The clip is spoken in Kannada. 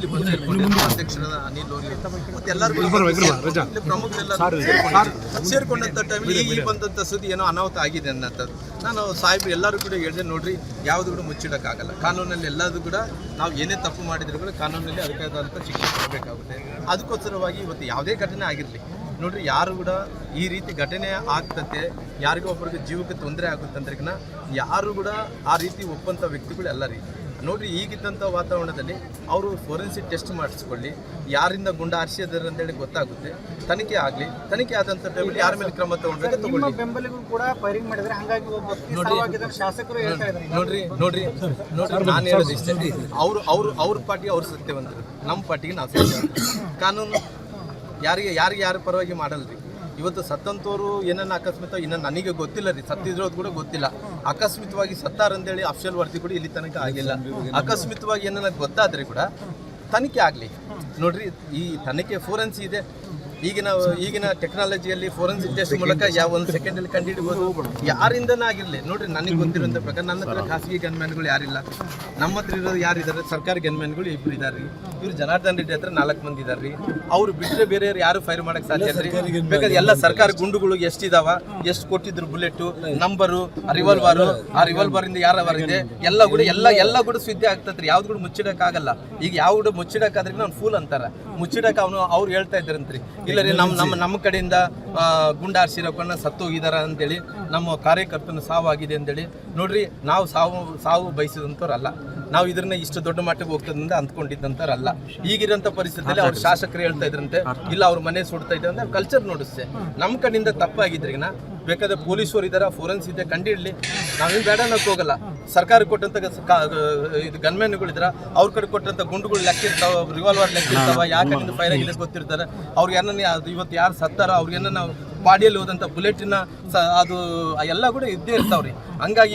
ಇಲ್ಲಿ ಬಂದು ಅಧ್ಯಕ್ಷರಾದ ಅನಿಲ್ ಅವರು. ಮತ್ತೆ ಎಲ್ಲರೂ ಕೂಡ ಬಂದು ಸೇರ್ಕೊಂಡು ಇಲ್ಲಿ ಪ್ರಮುಖರೆಲ್ಲ ಸೇರ್ಕೊಂಡಿದ್ರು. ಸೇರ್ಕೊಂಡಂತ ಟೈಮಲ್ಲಿ ಈ ಬಂದಂತ ಸುದ್ದಿ ಏನೋ ಅನಾಹುತ ಆಗಿದೆ ಅನ್ನೋಂಥದ್ದು ನಾನು ಸಾಹೇಬ್ರು ಎಲ್ಲರೂ ಕೂಡ ಹೇಳಿದೆ ನೋಡ್ರಿ ಯಾವುದು ಕೂಡ ಮುಚ್ಚಿಡಕ್ಕಾಗಲ್ಲ. ಕಾನೂನಲ್ಲಿ ಎಲ್ಲಾದ್ರು ಕೂಡ ನಾವು ಏನೇ ತಪ್ಪು ಮಾಡಿದ್ರು ಕೂಡ ಕಾನೂನಲ್ಲಿ ಅದಕ್ಕಾದಂಥ ಶಿಕ್ಷೆ ಕೊಡಬೇಕಾಗುತ್ತೆ. ಅದಕ್ಕೋಸ್ಕರವಾಗಿ ಇವತ್ತು ಯಾವುದೇ ಘಟನೆ ಆಗಿರಲಿ ನೋಡ್ರಿ ಯಾರು ಕೂಡ ಈ ರೀತಿ ಘಟನೆ ಆಗ್ತತೆ ಯಾರಿಗೋ ಒಬ್ಬರಿಗೆ ಜೀವಕ್ಕೆ ತೊಂದರೆ ಆಗುತ್ತಂದ್ರೆಗಿನ ಯಾರು ಕೂಡ ಆ ರೀತಿ ಒಪ್ಪಂತ ವ್ಯಕ್ತಿಗಳು ಎಲ್ಲ ರೀ ನೋಡ್ರಿ ಈಗಿದ್ದಂಥ ವಾತಾವರಣದಲ್ಲಿ ಅವರು ಫೋರೆನ್ಸಿಕ್ ಟೆಸ್ಟ್ ಮಾಡಿಸ್ಕೊಳ್ಳಿ ಯಾರಿಂದ ಗುಂಡ ಹಾರಿಸಿದಾರೆ ಅಂತೇಳಿ ಗೊತ್ತಾಗುತ್ತೆ. ತನಿಖೆ ಆಗಲಿ ತನಿಖೆ ಆದಂಥ ಟೈಮಲ್ಲಿ ಯಾರ ಮೇಲೆ ಕ್ರಮ ತಗೊಂಡ್ರೆ ನಿಮ್ಮ ತಗೊಳ್ಳಿ. ಬೆಂಬಲಿಗರು ಕೂಡ ಫೈರಿಂಗ್ ಮಾಡಿದ್ರೆ ಹಂಗಾಗಿ ನೋಡ್ರಿ ಶಾಸಕರು ಹೇಳ್ತಾ ಇದ್ದಾರೆ. ನೋಡ್ರಿ ನೋಡ್ರಿ ನೋಡ್ರಿ ನಾನು ಹೇಳೋದು ಇಷ್ಟೇ. ಅವರು ಅವರು ಅವ್ರ ಪಾರ್ಟಿಗೆ ಅವ್ರು ಸತ್ಯವಂತರು. ನಮ್ಮ ಪಾರ್ಟಿಗೆ ನಾವು ಸತ್ಯ ಕಾನೂನು ಯಾರಿಗೆ ಯಾರಿಗೆ ಯಾರ ಪರವಾಗಿ ಮಾಡಲ್ರಿ? ಇವತ್ತು ಸತ್ತಂತವರು ಏನನ್ನ ಅಕಸ್ಮಿತ ಇನ್ನ ನನಗೆ ಗೊತ್ತಿಲ್ಲ ರೀ, ಸತ್ತಿದ್ರೋದು ಕೂಡ ಗೊತ್ತಿಲ್ಲ. ಅಕಸ್ಮಿತವಾಗಿ ಸತ್ತಾರಂತೇಳಿ ಅಫ್ಷಲ್ ವರ್ತಿ ಕೂಡ ಇಲ್ಲಿ ತನಕ ಆಗಿಲ್ಲ. ಅಕಸ್ಮಿತವಾಗಿ ಏನನ್ನ ಗೊತ್ತಾದ್ರೆ ಕೂಡ ತನಿಖೆ ಆಗಲಿ. ನೋಡ್ರಿ, ಈ ತನಿಖೆ ಫೋರೆನ್ಸಿ ಇದೆ. ಈಗಿನ ಈಗಿನ ಟೆಕ್ನಾಲಜಿಯಲ್ಲಿ ಫೋರೆನ್ಸಿಕ್ ಟೆಸ್ಟ್ ಮೂಲಕ ಯಾವ ಒಂದು ಸೆಕೆಂಡಲ್ಲಿ ಕಂಡುಹಿಡಿಬೋದು? ಯಾರಿಂದನೇ ಆಗಿರಲಿ. ನೋಡ್ರಿ ನನಗೆ ಗೊತ್ತಿರುವಂತ ಪ್ರಕಾರ ನನ್ನ ಹತ್ರ ಖಾಸಗಿ ಗನ್ಮ್ಯಾನ್ಗಳು ಯಾರಿಲ್ಲ. ನಮ್ಮ ಹತ್ರ ಇರೋದು ಯಾರಿದ್ದಾರೆ? ಸರ್ಕಾರಿ ಗನ್ಮ್ಯಾನ್ಗಳು ಇಬ್ರು ಇದ್ದಾರೆ ಇವ್ರು ಜನಾರ್ದನ್ ರೆಡ್ಡಿ ಹತ್ರ ನಾಲ್ಕು ಮಂದಿ ಇದ್ದಾರೆ ರೀ ಅವ್ರು ಬಿಟ್ಟರೆ ಬೇರೆಯವ್ರು ಯಾರು ಫೈರ್ ಮಾಡಕ್ ಸಾಧ್ಯ ರೀ. ಬೇಕಾದ್ರೆ ಎಲ್ಲ ಸರ್ಕಾರಿ ಗುಂಡುಗಳು ಎಷ್ಟಿದಾವ? ಎಷ್ಟು ಕೊಟ್ಟಿದ್ರು ಬುಲೆಟ್ ನಂಬರು ರಿವಾಲ್ವರ್ ಆ ರಿವಾಲ್ವರ್ ಇಂದ ಯಾರ ಇದೆ? ಎಲ್ಲ ಕೂಡ ಎಲ್ಲ ಎಲ್ಲ ಕೂಡ ಸುದ್ದಿ ಆಗ್ತದ್ರಿ ಯಾವ್ದು ಕೂಡ ಮುಚ್ಚಿಡಕ್ ಆಗಲ್ಲ ಈಗ ಯಾವ್ದು ಕೂಡ ಮುಚ್ಚಿಡಕ್ಕಾದ್ರೆ ಅವ್ನು ಫೂಲ್ ಅಂತಾರ. ಮುಚ್ಚಿಡಕ್ ಅವನು ಅವ್ರು ಹೇಳ್ತಾ ಇದ್ರಂತ್ರಿ ಇಲ್ಲ ರೀ ನಮ್ಮ ನಮ್ಮ ನಮ್ಮ ಕಡೆಯಿಂದ ಗುಂಡಾರ್ಸಿರೋಕನ್ನ ಗುಂಡ ಹಾರಿಸಿರೋಕನ್ನ ಸತ್ತು ಹೋಗಿದಾರ ಅಂತೇಳಿ ನಮ್ಮ ಕಾರ್ಯಕರ್ತನ ಸಾವಾಗಿದೆ ಅಂತೇಳಿ. ನೋಡ್ರಿ ನಾವು ಸಾವು ಸಾವು ಬಯಸಿದಂಥವ್ರಲ್ಲ. ನಾವು ಇದನ್ನ ಇಷ್ಟು ದೊಡ್ಡ ಮಟ್ಟಕ್ಕೆ ಹೋಗ್ತದಂತ ಅಂದ್ಕೊಂಡಿದ್ದಂಥವ್ರಲ್ಲ. ಈಗಿರೋಂಥ ಪರಿಸ್ಥಿತಿಯಲ್ಲಿ ಅವ್ರ ಶಾಸಕರು ಹೇಳ್ತಾ ಇದ್ರಂತೆ ಇಲ್ಲ ಅವ್ರ ಮನೆ ಸುಡ್ತಾ ಇದ್ದಾರೆ ಅಂತ ಕಲ್ಚರ್ ನೋಡಿಸ್ತೆ ನಮ್ಮ ಕಡೆಯಿಂದ ತಪ್ಪಾಗಿದ್ರಿಗಿನ ಬೇಕಾದ್ರೆ ಪೊಲೀಸರು ಇದಾರೆ ಫೋರೆನ್ಸ್ ಇದೆ ಕಂಡಿಡ್ಲಿ. ನಾವೇನು ಬೇಡ ಅನ್ನೋಕೆ ಹೋಗಲ್ಲ. ಸರ್ಕಾರ ಕೊಟ್ಟಂತ ಇದು ಗನ್ಮ್ಯಾನ್ಗಳು ಇದ್ರ ಅವ್ರ ಕಡೆ ಕೊಟ್ಟಂತ ಗುಂಡುಗಳು ಲೆಕ್ಕ ಇರ್ತಾವ ರಿವಾಲ್ವರ್ ಲೆಕ್ಕ ಇರ್ತಾವ ಯಾಕೆ ಫೈರ್ ಆಗಿದೆ ಗೊತ್ತಿರ್ತಾರೆ. ಅವ್ರಿಗೆ ಏನನ್ನ ಅದು ಇವತ್ತು ಯಾರು ಸತ್ತಾರ ಅವ್ರಿಗೆ ಏನನ್ನ ಬಾಡಿಯಲ್ಲಿ ಹೋದಂತ ಬುಲೆಟಿನ ಅದು ಎಲ್ಲ ಕೂಡ ಇದ್ದೇ ಇರ್ತಾವ್ರಿ. ಹಂಗಾಗಿ